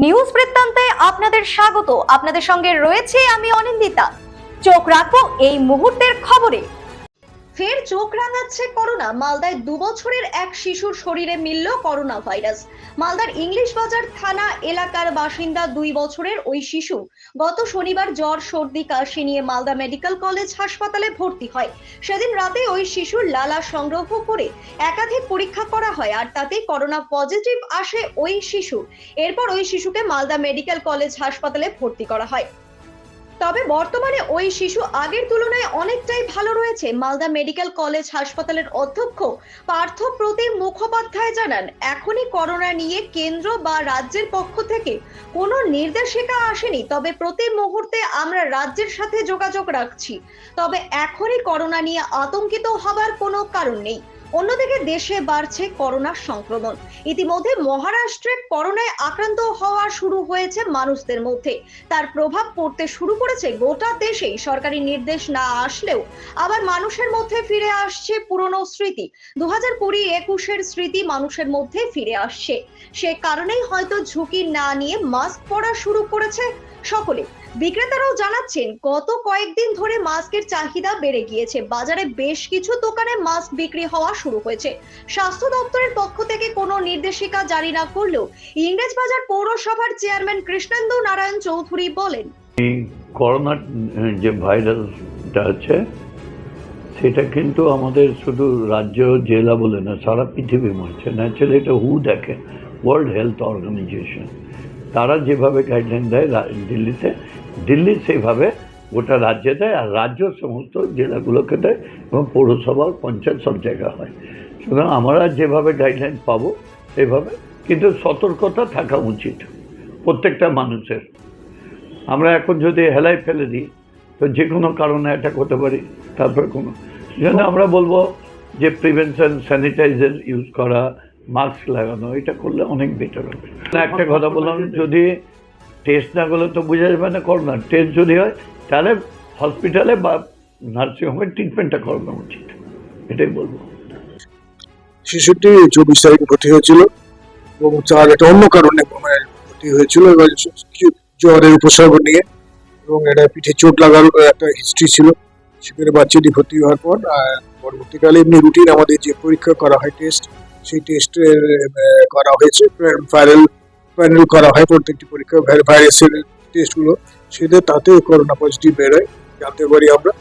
News বৃত্তান্তে আপনাদের স্বাগত। আপনাদের সঙ্গে রয়েছে আমি অনিন্দিতা। চোখ রাখব এই মুহূর্তের খবরে। ফের চোখ রাঙাচ্ছে করোনা। মালদায় দু বছরের এক শিশুর শরীরে মিলল করোনা ভাইরাস। মালদার ইংলিশ বাজার থানা এলাকার বাসিন্দা দুই বছরের ওই শিশু। গত শনিবার জ্বর, সর্দি, কাশি নিয়ে মালদা মেডিকেল কলেজ হাসপাতালে ভর্তি হয়। সেদিন রাতে ওই শিশুর লালা সংগ্রহ করে একাধিক পরীক্ষা করা হয় আর তাতে করোনা পজিটিভ আসে ওই শিশু এরপর ওই শিশুকে মালদা মেডিকেল কলেজ হাসপাতালে ভর্তি করা হয়। তবে বর্তমানে ওই শিশু আগের তুলনায় অনেকটাই ভালো রয়েছে, মালদা মেডিকেল কলেজ হাসপাতালের অধ্যক্ষ পার্থ প্রতিম মুখোপাধ্যায় জানান, এখনই করোনা নিয়ে কেন্দ্র বা রাজ্যের পক্ষ থেকে কোনো নির্দেশিকা আসেনি, তবে প্রতি মুহূর্তে আমরা রাজ্যের সাথে যোগাযোগ রাখছি। তবে এখনই করোনা নিয়ে আতঙ্কিত হবার কোনো কারণ নেই। অন্যদিকে দেশে বাড়ছে করোনার সংক্রমণ। ইতিমধ্যে মহারাষ্ট্রে করোনায় আক্রান্ত হওয়া শুরু হয়েছে মানুষদের মধ্যে। তার প্রভাব পড়তে শুরু করেছে গোটা দেশেই। সরকারি নির্দেশ না আসলেও আবার মানুষের মধ্যে ফিরে আসছে পুরনো স্মৃতি। দু হাজার কুড়ি একুশের স্মৃতি মানুষের মধ্যে ফিরে আসছে। সে কারণেই হয়তো ঝুঁকি না নিয়ে মাস্ক পরা শুরু করেছে সকলে। বিক্রেতারাও জানাচ্ছেন, গত কয়েকদিন ধরে মাস্কের চাহিদা বেড়ে গিয়েছে। বাজারে বেশ কিছু দোকানে মাস্ক বিক্রি হওয়া শুরু হয়েছে। স্বাস্থ্য দপ্তরের পক্ষ থেকে কোনো নির্দেশিকা জারি না করলেও ইংরেজ বাজার পৌরসভার চেয়ারম্যান কৃষ্ণেন্দু নারায়ণ চৌধুরী বলেন করোনা যে ভাইরাসটা আছে, সেটা কিন্তু আমাদের শুধু রাজ্য জেলা বলে না, সারা পৃথিবী মারছে ন্যাচারালি এটা হু দেখে? ওয়ার্ল্ড হেলথ অর্গানাইজেশন তারা যেভাবে গাইডলাইন দেয় দিল্লিতে দিল্লি সেইভাবে গোটা রাজ্যে দেয় আর রাজ্য সমস্ত জেলাগুলোকে দেয় এবং পৌরসভা পঞ্চায়েত সব জায়গা হয়। সুতরাং আমরা যেভাবে গাইডলাইন পাবো সেভাবে, কিন্তু সতর্কতা থাকা উচিত প্রত্যেকটা মানুষের। আমরা এখন যদি হেলায় ফেলে দিই, তো যে কোনো কারণে অ্যাটাক হতে পারি, তারপরে কোনো। সেজন্য আমরা বলব যে প্রিভেনশন স্যানিটাইজার ইউজ করা মাস্ক লাগানো, এটা করলে অনেক বেটার হবে। একটা কথা বললাম, যদি টেস্ট না করলে তো বোঝা যাবে না করোনা। টেস্ট যদি হয়, তাহলে হসপিটালে বা নার্সিংহোমে ট্রিটমেন্টটা করানো উচিত। এটাই বলব। শিশুটি চব্বিশ তারিখে ভর্তি হয়েছিল এবং তার একটা অন্য কারণে ভর্তি হয়েছিল জ্বরের উপসর্গ নিয়ে এবং এটা পিঠে চোট লাগার একটা হিস্ট্রি ছিল। সেখানে বাচ্চাটি ভর্তি হওয়ার পর পরবর্তীকালে এমনি রুটিন আমাদের যে পরীক্ষা করা হয় টেস্ট সেই টেস্টের করা হয়েছে ভাইরাল প্যানেল করা হয়। প্রত্যেকটি পরীক্ষা ভাইরাসের টেস্টগুলো সেটা তাতে করোনা পজিটিভ বেরোয়, জানতে পারি আমরা।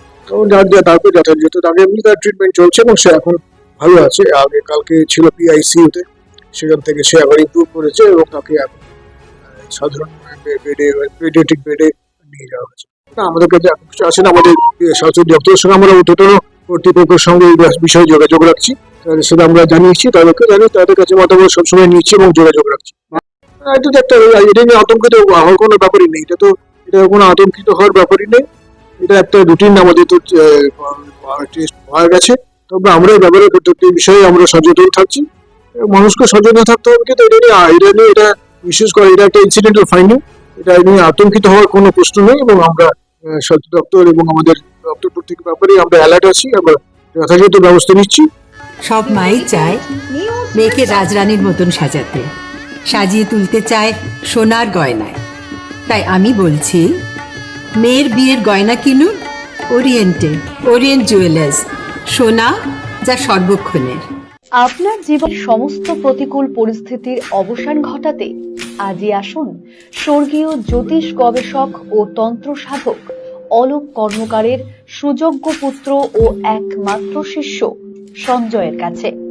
যার যা তারপর যথাযথ তাকে এমনি তার ট্রিটমেন্ট চলছে এবং সে এখন ভালো আছে। আগে কালকে ছিল পিআইসিউতে সেখান থেকে সে আবার ইমপ্রুভ করেছে এবং তাকে এখন সাধারণ বেডে পেডিয়াট্রিক বেডে নিয়ে যাওয়া হয়েছে। না, আমাদের কাছে এখন কিছু আসেন আমাদের স্বাস্থ্য দপ্তরের সঙ্গে আমরা উদ্যতন কর্তৃপক্ষের সঙ্গে এই বিষয়ে যোগাযোগ রাখছি। তাদের সাথে আমরা জানিয়েছি, তাদেরকে জানি তাদের কাছে মতামত সবসময় নিচ্ছি এবং যোগাযোগ রাখছি। এটা তো একটা এটা নিয়ে আতঙ্কিত হওয়ার কোনো ব্যাপারই নেই। এটা তো, এটা কোনো আতঙ্কিত হওয়ার ব্যাপারই নেই। এটা একটা রুটিন আমাদের তো টেস্ট হয়ে গেছে। তবে আমরা এই ব্যাপারে প্রত্যেকটি বিষয়ে আমরা সচেতন থাকছি। মানুষকে সচেতন থাকতে হবে, কিন্তু এটা নিয়ে এটা নিয়ে এটা বিশেষ করে, এটা একটা ইনসিডেন্টাল ফাইন্ডিং এটা নিয়ে আতঙ্কিত হওয়ার কোনো প্রশ্ন নেই, এবং আমরা স্বাস্থ্য দপ্তর এবং আমাদের দপ্তর প্রত্যেক ব্যাপারে আমরা অ্যালার্ট আছি, আমরা যথাযথ ব্যবস্থা নিচ্ছি। সব মাই চায়, মেয়েকে রাজরানীর মতন সাজাতে। সাজিয়ে তুলতে চায় সোনার গয়নায়। তাই আমি বলছি, মেয়ের বিয়ের গয়না কিনুন ওরিয়েন্টে, ওরিয়েন্ট জুয়েলার্স, সোনা যা সর্বক্ষণের। আপনার জীবনের সমস্ত প্রতিকূল পরিস্থিতির অবসান ঘটাতে আজই আসুন স্বর্গীয় জ্যোতিষ গবেষক ও তন্ত্র সাধক অলোক কর্মকারের সুযোগ্য পুত্র ও একমাত্র শিষ্য সঞ্জয়ের কাছে।